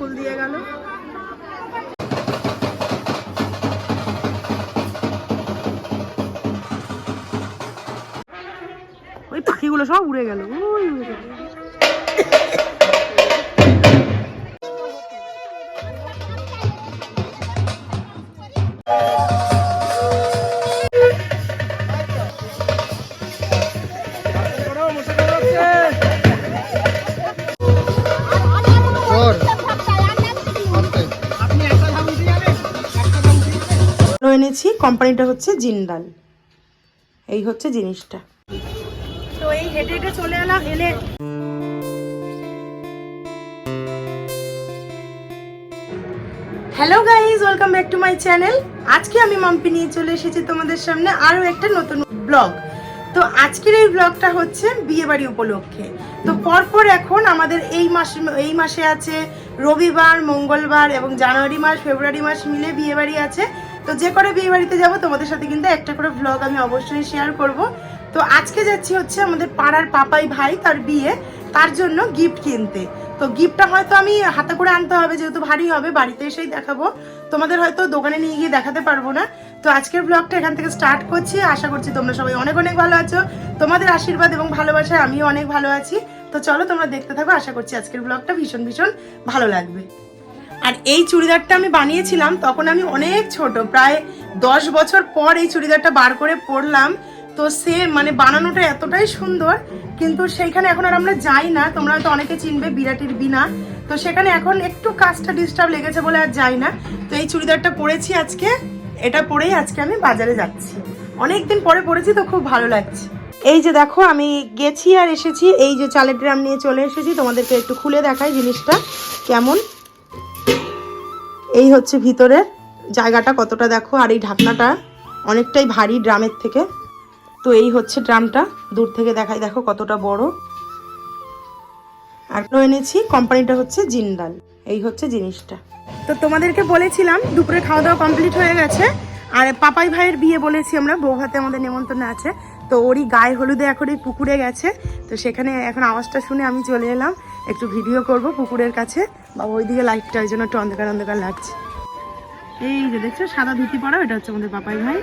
ফুল দিয়ে গেল। ওই পাখিগুলো সব উড়ে গেল। ওই উড়ে গেল। কোম্পানিটা হচ্ছে জিন্দাল। এই হচ্ছে জিনিসটা। তো এই হেঁটে হেঁটে চলে এলাম এলে hello guys welcome back to my channel আজকে আমি মাম্পি নিয়ে চলে এসেছি তোমাদের সামনে আরও একটা নতুন ব্লগ তো আজকের এই ব্লগটা হচ্ছে বিয়েবাড়ি উপলক্ষে। তো পরপর এখন আমাদের এই মাসে এই মাসে আছে রবিবার, মঙ্গলবার এবং জানুয়ারি মাস, ফেব্রুয়ারি মাস মিলে বিয়েবাড়ি আছে। তো যে করে বিয়েবাড়িতে যাব, তোমাদের সাথে কিন্তু একটা করে ব্লগ আমি অবশ্যই শেয়ার করব। তো আজকে যাচ্ছি হচ্ছে আমাদের পাড়ার পাপাই ভাই, তার বিয়ে, তার জন্য গিফট কিনতে। তো গিফটটা হয়তো আমি হাতে করে আনতে হবে, যেহেতু ভারী হবে, বাড়িতে এসেই দেখাবো। তোমাদের হয়তো দোকানে নিয়ে গিয়ে দেখাতে পারব না। তো আজকের ব্লগটা এখান থেকে স্টার্ট করছি। আশা করছি তোমরা সবাই অনেক অনেক ভালো আছো। তোমাদের আশীর্বাদ এবং ভালোবাসায় আমিও অনেক ভালো আছি। তো চলো তোমরা দেখতে থাকো। আশা করছি আজকের ব্লগটা ভীষণ ভীষণ ভালো লাগবে। আর এই চুড়িদারটা আমি বানিয়েছিলাম, তখন আমি অনেক ছোট, প্রায় দশ বছর পর এই চুড়িদারটা বার করে পরলাম। তো সে মানে বানানোটা এতটাই সুন্দর, কিন্তু সেইখানে এখন আর আমরা যাই না, তোমরা হয়তো অনেকে চিনবে বিরাটির বিনা তো সেখানে এখন একটু কাজটা ডিস্টার্ব লেগেছে বলে আর যাই না। তো এই চুড়িদারটা পরেছি আজকে, এটা পরেই আজকে আমি বাজারে যাচ্ছি। অনেক দিন পরে পরেছি তো খুব ভালো লাগছে। এই যে দেখো, আমি গেছি আর এসেছি, এই যে চালের ড্রাম নিয়ে চলে এসেছি, তোমাদেরকে একটু খুলে দেখাই জিনিসটা, কেমন? এই হচ্ছে ভিতরের জায়গাটা কতটা দেখো, আর এই ঢাকনাটা অনেকটাই ভারী ড্রামের থেকে। তো এই হচ্ছে ড্রামটা, দূর থেকে দেখাই, দেখো কতটা বড়। আর এনেছি, কোম্পানিটা হচ্ছে জিন্দাল। এই হচ্ছে জিনিসটা। তো তোমাদেরকে বলেছিলাম, দুপুরে খাওয়া দাওয়া কমপ্লিট হয়ে গেছে। আর পাপাই ভাইয়ের বিয়ে বলেছি আমরা বৌভাতে আমাদের নেমন্তন্ন আছে। তো ওরই গায়ে হলুদে এখন এই পুকুরে গেছে। তো সেখানে এখন আওয়াজটা শুনে আমি চলে এলাম। একটু ভিডিও করব পুকুরের কাছে। বা ওইদিকে লাইটটা ওই জন্য একটু অন্ধকার অন্ধকার লাগছে। এই যে দেখছ, সাদা ধুতি পরা এটা হচ্ছে আমাদের পাপাই ভাই।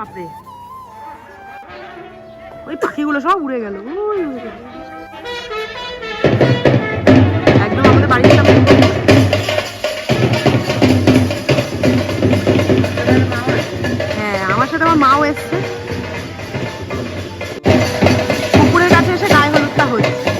বাপরে। ওই পাখিগুলো সব উড়ে গেল। একদম আমাদের বাড়ির সামনে। এসছে পুকুরের কাছে এসে গায়ে হলুদটা হচ্ছে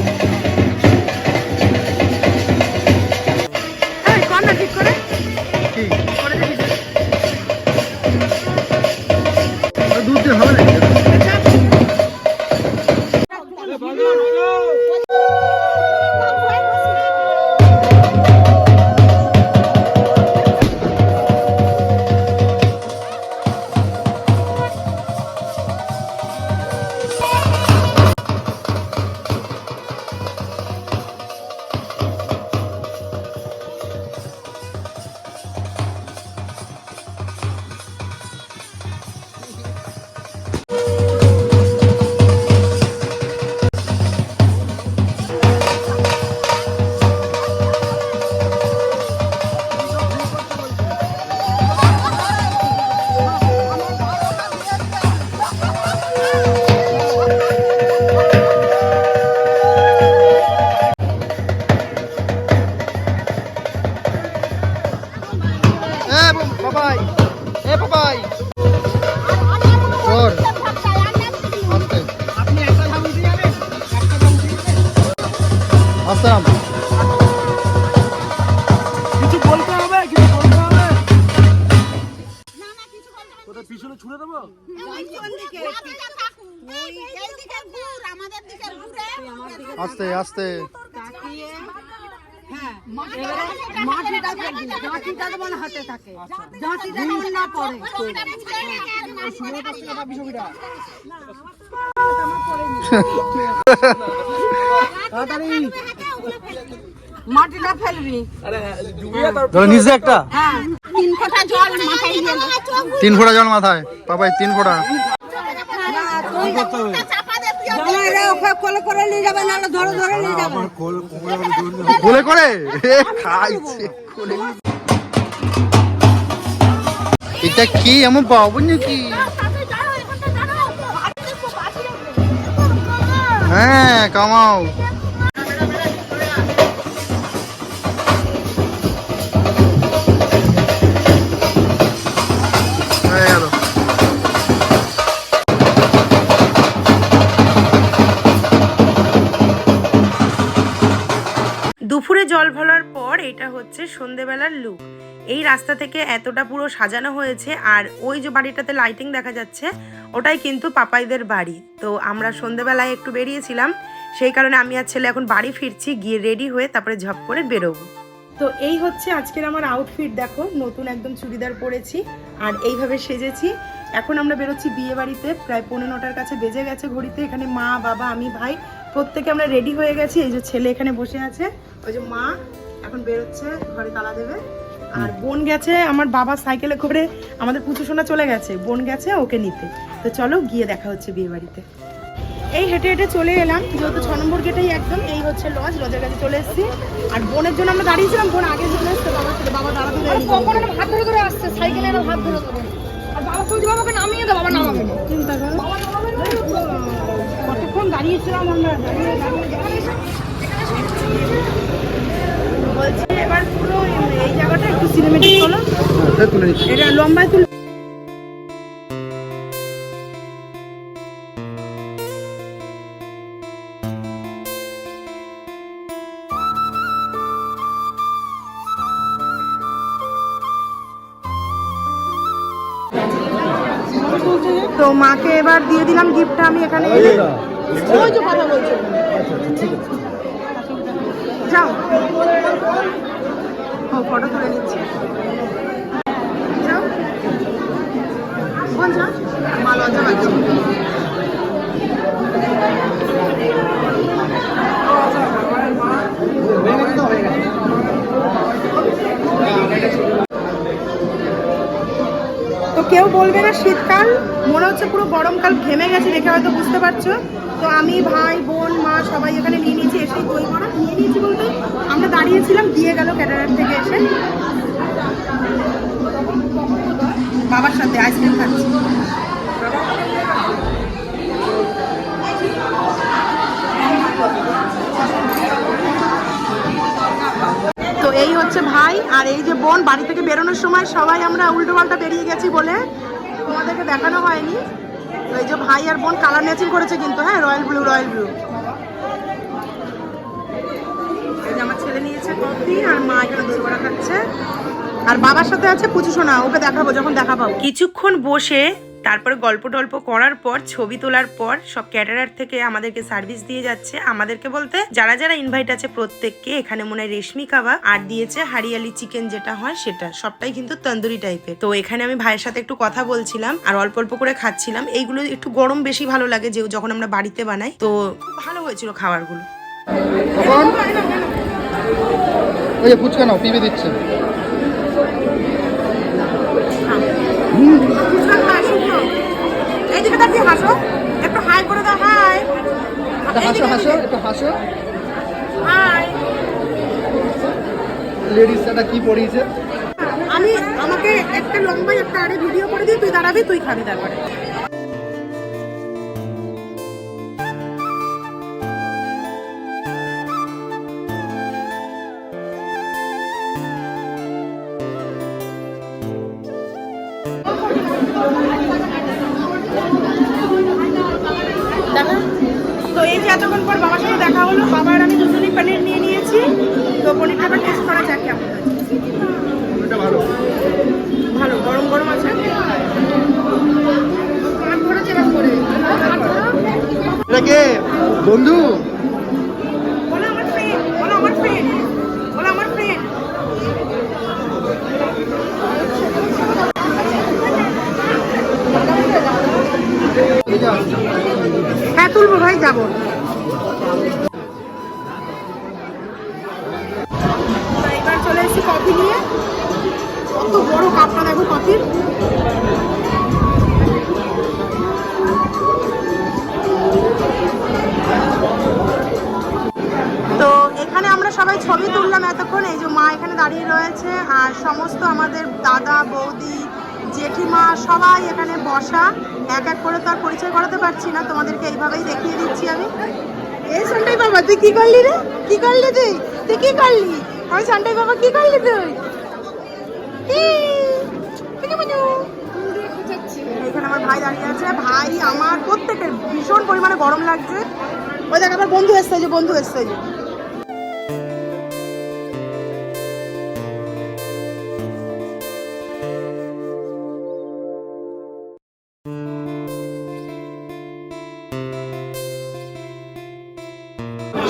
মাটিটা ফেলবি। নিজে একটা। হ্যাঁ। তিন ফোঁটা জল মাথায় দিয়ে তিন ফোঁটা বাবাই তিন ফোঁটা। ওকে কোলে করে নিয়ে যাবে নাহলে ধরে ধরে নিয়ে যাবে। কোলে করে? খাইছে কোলে এটা কি? আমার বাবু নাকি? হ্যাঁ কামাও। জল ভরার পর এটা হচ্ছে সন্ধেবেলার লুক এই রাস্তা থেকে এতটা পুরো সাজানো হয়েছে আর ওই যে বাড়িটাতে লাইটিং দেখা যাচ্ছে, ওটাই কিন্তু পাপাইদের বাড়ি। তো আমরা সন্ধেবেলায় একটু বেরিয়েছিলাম, সেই কারণে আমি আর ছেলে এখন বাড়ি ফিরছি, গিয়ে রেডি হয়ে তারপরে ঝপ করে বেরোবো। তো এই হচ্ছে আজকের আমার আউটফিট দেখো, নতুন একদম চুড়িদার পরেছি আর এইভাবে সেজেছি। এখন আমরা বেরোচ্ছি বিয়ে বাড়িতে, প্রায় পৌনে নটার কাছে বেজে গেছে ঘড়িতে, এখানে মা, বাবা, আমি, ভাই। প্রত্যেকে আমরা রেডি হয়ে গেছি এই যে ছেলে এখানে বসে আছে ওই যে মা এখন বেরোচ্ছে ঘরে তালা দেবে আর বোন গেছে আমার বাবা সাইকেলে করে আমাদের পুজো সোনা চলে গেছে বোন গেছে ওকে নিতে তো চলো গিয়ে দেখা হচ্ছে বিয়ে বাড়িতে এই হেঁটে হেঁটে চলে এলাম যেহেতু ছ নম্বর গেটেই একদম এই হচ্ছে লজ লজের কাছে চলে এসেছি আর বোনের জন্য আমরা দাঁড়িয়েছিলাম বোন আগে চলে এসছে বাবার সাথে বাবা দাঁড়াতে দেয়নি। হাত ধরে ধরে আসছে সাইকেলের হাত ধরে ধরে আর বাবা বলছে বাবাকে নামিয়ে বাবা নামাবে চিন্তা করো কতক্ষণ দাঁড়িয়েছিলাম আমরা? দাঁড়িয়ে। বলছি এবার পুরো এই জায়গাটা একটু সিনেমেটিক হলো এটা লম্বায় তুল তো মাকে এবার দিয়ে দিলাম গিফটটা আমি এখানে ওই যে কথা বলছো। যাও। ও ফটো তুলে নিচ্ছি যাও। বোন যাও। মা লজ্জা পাচ্ছে। কেউ বলবে না শীতকাল, মনে হচ্ছে পুরো গরমকাল ঘেমে গেছে দেখে হয়তো বুঝতে পারছ। তো আমি ভাই, বোন, মা সবাই এখানে নিয়ে নিয়েছি এসে দই বড়া নিয়ে নিয়েছি বলতে আমরা দাঁড়িয়েছিলাম, দিয়ে গেল ক্যাটারার থেকে এসে। বাবার সাথে আইসক্রিম খাচ্ছি। আর এই যে বোন, বাড়ি থেকে বেরোনোর সময় সবাই আমরা উল্টো পাল্টা বেরিয়ে গেছি বলে তোমাদেরকে দেখানো হয়নি। এই যে ভাই আর বোন কালার ম্যাচিং করেছে কিন্তু হ্যাঁ? রয়্যাল ব্লু রয়্যাল ব্লু আমার ছেলে নিয়েছে কফি আর মা এখানে দই খাচ্ছে। আর বাবার সাথে আছে পুচু শোনা ওকে দেখাবো, যখন দেখা পাবো কিছুক্ষণ বসে তারপরে গল্প টল্প করার পর, ছবি তোলার পর, সব ক্যাটারার থেকে আমাদেরকে সার্ভিস দিয়ে যাচ্ছে। আমাদেরকে বলতে, যারা যারা ইনভাইট আছে প্রত্যেককে, এখানে মনে হয় রেশমি কাবাব, আর দিয়েছে হারিয়ালি চিকেন যেটা হয় সেটা। সবটাই কিন্তু তন্দুরি টাইপের তো এখানে আমি ভাইয়ের সাথে একটু কথা বলছিলাম, আর অল্প অল্প করে খাচ্ছিলাম। এইগুলো একটু গরম বেশি ভালো লাগে যে যখন আমরা বাড়িতে বানাই। তো ভালো হয়েছিল খাবারগুলো। ওই ফুচকা নাও পিবে দিচ্ছে। এইদিকে তাকিয়ে হাসো। একটু হাই করে দাও হাই। একটা হাসো হাসো একটু হাসো। হাই। লেডিস এটা কি পরিয়েছে? আমি আমাকে একটা লম্বা একটা আরে ভিডিও করে দিই তুই দাঁড়াবি তুই খাবি তারপরে। তো পনিরটা এবার টেস্ট করা যাক কেমন এটা ভালো। ভালো গরম গরম আছে। এটা কে? বন্ধু? হ্যাঁ তুলবো ভাই যাব। তো এখানে আমরা সবাই ছবি তুললাম এতক্ষণ, এই যে মা এখানে দাঁড়িয়ে রয়েছে, আর সমস্ত আমাদের দাদা, বৌদি, জেঠিমা সবাই এখানে বসা। এক এক করে তো আর পরিচয় করাতে পারছি না, তোমাদেরকে এইভাবেই দেখিয়ে দিচ্ছি আমি। এই সন্টাই বাবা, তুই কি করলি রে? কি করলি তুই? তুই কি করলি? ওই সন্টাই বাবা, কী করলি তুই? ভাই আছে ভাই আমার প্রত্যেকের ভীষণ পরিমাণে গরম লাগছে। ওই দেখ আমার বন্ধু এসছে যে বন্ধু এসছে যে।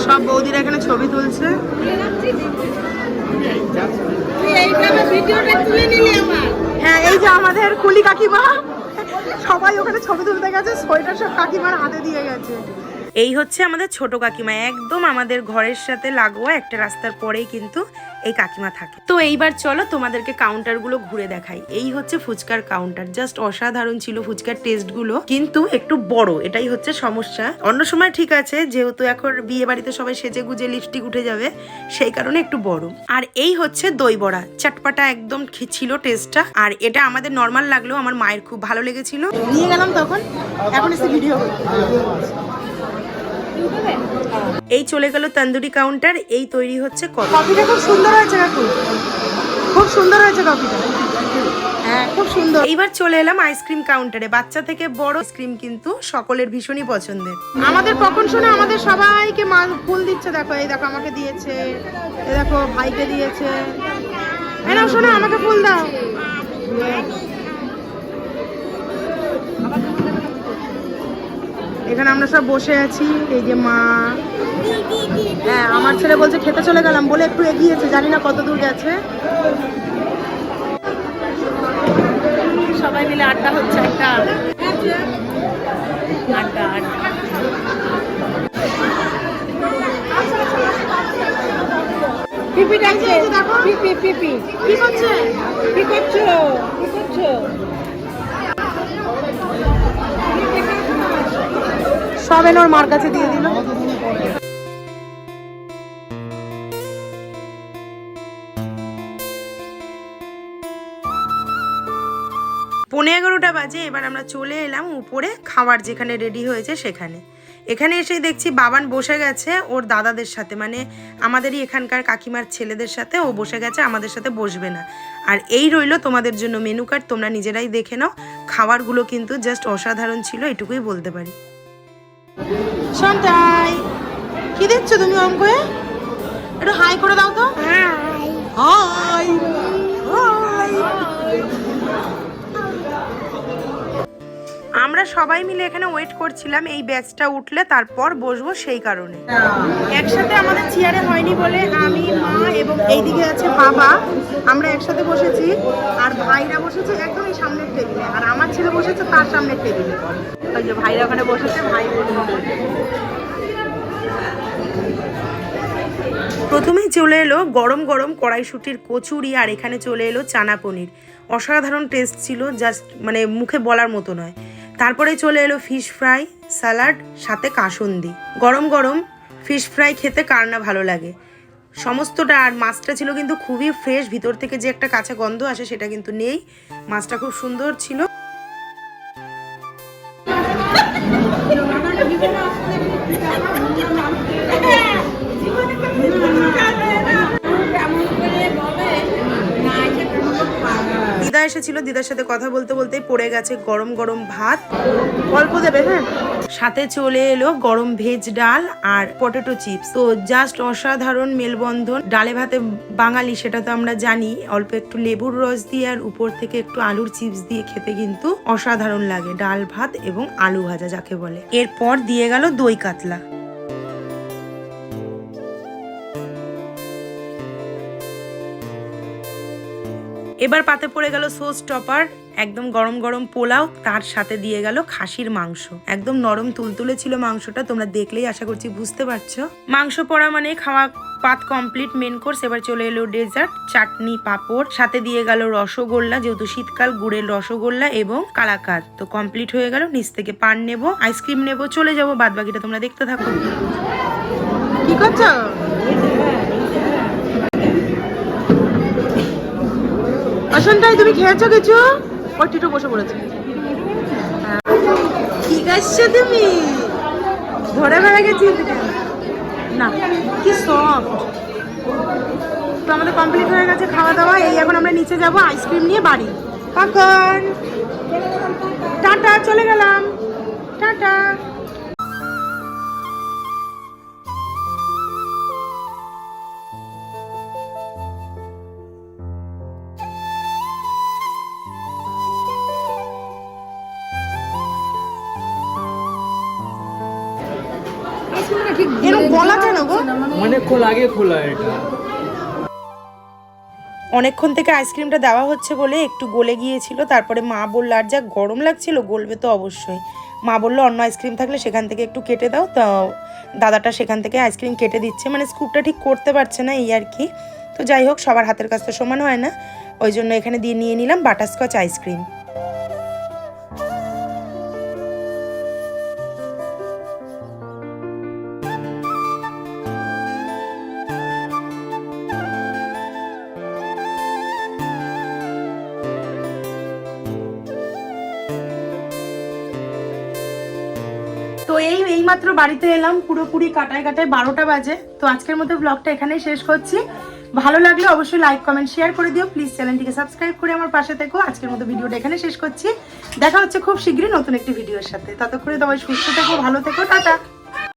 সব বৌদিরা এখানে ছবি তুলছে। হ্যাঁ এই যে আমাদের কুলি কাকিমা। সবাই ওখানে ছবি তুলতে গেছে সোয়েটার সব কাকিমার হাতে দিয়ে গেছে। এই হচ্ছে আমাদের ছোট কাকিমা। একদম আমাদের ঘরের সাথে লাগোয়া একটা রাস্তার পরেই কিন্তু এই কাকিমা থাকে। তো এইবার চলো তোমাদেরকে কাউন্টারগুলো ঘুরে দেখাই। এই হচ্ছে ফুচকার কাউন্টার জাস্ট অসাধারণ ছিল ফুচকার টেস্টগুলো কিন্তু একটু বড়। এটাই হচ্ছে সমস্যা। অন্য সময় ঠিক আছে, যেহেতু এখন বিয়ে বাড়িতে সবাই সেজে গুজে লিপস্টিক উঠে যাবে, সেই কারণে একটু বড়। আর এই হচ্ছে দই বড়া। চটপাটা একদম ছিল টেস্টটা আর এটা আমাদের নর্মাল লাগলেও আমার মায়ের খুব ভালো লেগেছিল। নিয়ে গেলাম তখন, এখন এসে ভিডিও এই চলে গেল তন্দুরি কাউন্টার এই তৈরি হচ্ছে কফিটা খুব সুন্দর হয়েছে কাকু। খুব সুন্দর হয়েছে কফিটা। হ্যাঁ। খুব সুন্দর। এইবার চলে এলাম আইসক্রিম কাউন্টারে বাচ্চা থেকে বড় আইসক্রিম কিন্তু সকলের ভীষণই পছন্দের। আমাদের কখন শোনা আমাদের সবাইকে মা- ফুল দিচ্ছে দেখো এই দেখো আমাকে দিয়েছে দেখো ভাইকে দিয়েছে। শোনা আমাকে ফুল দাও। এখানে আমরা সব বসে আছি এই যে মা। হ্যাঁ আমার ছেলে বলছে খেতে চলে গেলাম বলে একটু এগিয়েছে জানি না কত দূর গেছে। সবাই মিলে আড্ডা হচ্ছে একটা আড্ডা আড্ডা। পিপি ডাকছে দেখো। পিপি পিপি। কি করছে? কি করছ? কি করছ? সব এনে ওর মার কাছে দিয়ে দিল। পৌনে এগারোটা বাজে, এবার আমরা চলে এলাম উপরে খাওয়ার যেখানে রেডি হয়েছে সেখানে। এখানে এসে দেখছি বাবান বসে গেছে ওর দাদাদের সাথে মানে আমাদেরই এখানকার কাকিমার ছেলেদের সাথে, ও বসে গেছে, আমাদের সাথে বসবে না। আর এই রইল তোমাদের জন্য মেনু কার্ড তোমরা নিজেরাই দেখে নাও। খাবারগুলো কিন্তু জাস্ট অসাধারণ ছিল, এটুকুই বলতে পারি। সন্তাই কি দেখছ তুমি অঙ্কে একটু হাই করে দাও তো। হাই। হাই। আমরা সবাই মিলে এখানে ওয়েট করছিলাম, এই ব্যাচটা উঠলে তারপর বসবো সেই কারণে। একসাথে আমাদের চেয়ারে হয়নি বলে আমি, মা এবং এইদিকে আছে বাবা, আমরা একসাথে বসেছি, আর ভাইরা বসেছে একদম এই সামনের টেবিলে আর আমার ছেলে বসেছে তার সামনের টেবিলে ওই যে ভাইরা ওখানে বসেছে, ভাই। প্রথমেই চলে এলো গরম গরম কড়াইশুটির কচুরি, আর এখানে চলে এলো চানা পনির। অসাধারণ টেস্ট ছিল জাস্ট মানে মুখে বলার মতো নয়। তারপরে চলে এলো ফিশ ফ্রাই স্যালাড সাথে কাসুন্দি। গরম গরম ফিশ ফ্রাই খেতে কার না ভালো লাগে। সমস্তটা আর মাছটা ছিল কিন্তু খুবই ফ্রেশ ভিতর থেকে যে একটা কাঁচা গন্ধ আসে সেটা কিন্তু নেই। মাছটা খুব সুন্দর ছিল। দিদা এসেছিল, দিদার সাথে কথা বলতে বলতে পড়ে গেছে গরম গরম ভাত। অল্প দেবে হ্যাঁ? সাথে চলে এলো গরম ভেজ ডাল আর পটেটো চিপস। তো জাস্ট অসাধারণ মেলবন্ধন। ডালে ভাতে বাঙালি, সেটা তো আমরা জানি। অল্প একটু লেবুর রস দিয়ে আর উপর থেকে একটু আলুর চিপস দিয়ে খেতে কিন্তু অসাধারণ লাগে। ডাল ভাত এবং আলু ভাজা, যাকে বলে। এরপর দিয়ে গেল দই কাতলা। এবার পাতে পড়ে গেল সোস টপার একদম গরম গরম পোলাও, তার সাথে দিয়ে গেল খাসির মাংস। একদম নরম তুলতুলে ছিল মাংসটা, তোমরা দেখলেই আশা করছি বুঝতে পারছ। মাংস পড়া মানে খাওয়া পাত কমপ্লিট মেন কোর্স এবার চলে এলো ডেজার্ট চাটনি, পাঁপড়, সাথে দিয়ে গেল রসগোল্লা, যেহেতু শীতকাল, গুড়ের রসগোল্লা এবং কালাকাত তো কমপ্লিট হয়ে গেল, নিচ থেকে পান নেব আইসক্রিম নেব, চলে যাব বাদ বাকিটা তোমরা দেখতে থাকো। কি করছ? রোশনটাই তুমি খেয়েছো কিছু? ওই টিটু বসে পড়েছে। হ্যাঁ। কি খাচ্ছ তুমি? ধরে বেড়ে গেছি। না, কি সফট তো আমাদের কমপ্লিট হয়ে গেছে খাওয়া দাওয়া এই এখন আমরা নিচে যাব আইসক্রিম নিয়ে বাড়ি। কখন টাটা, চলে গেলাম। টাটা। এরকম বলা কেন গো? অনেকক্ষণ আগে খোলা এটা। অনেকক্ষণ থেকে আইসক্রিমটা দেওয়া হচ্ছে বলে একটু গলে গিয়েছিল তারপরে মা বলল আর যা গরম লাগছিল গলবে তো অবশ্যই। মা বলল অন্য আইসক্রিম থাকলে সেখান থেকে একটু কেটে দাও। তো দাদাটা সেখান থেকে আইসক্রিম কেটে দিচ্ছে। মানে স্কুপটা ঠিক করতে পারছে না এই আর কি। তো যাই হোক সবার হাতের কাজ তো সমান হয় না। ওই জন্য এখানে দিয়ে নিয়ে নিলাম বাটারস্কচ আইসক্রিম। এইমাত্র বাড়িতে এলাম, পুরোপুরি কাটায় কাটায় বারোটা বাজে। তো আজকের মতো ব্লগটা এখানেই শেষ করছি। ভালো লাগলে অবশ্যই লাইক কমেন্ট শেয়ার করে দিও। প্লিজ চ্যানেলটিকে সাবস্ক্রাইব করে আমার পাশে থেকো। আজকের মতো ভিডিওটা এখানে শেষ করছি। দেখা হচ্ছে খুব শীঘ্রই নতুন একটি ভিডিওর সাথে। ততক্ষণে তোমার সুস্থ থেকো, ভালো থেকো, টাটা।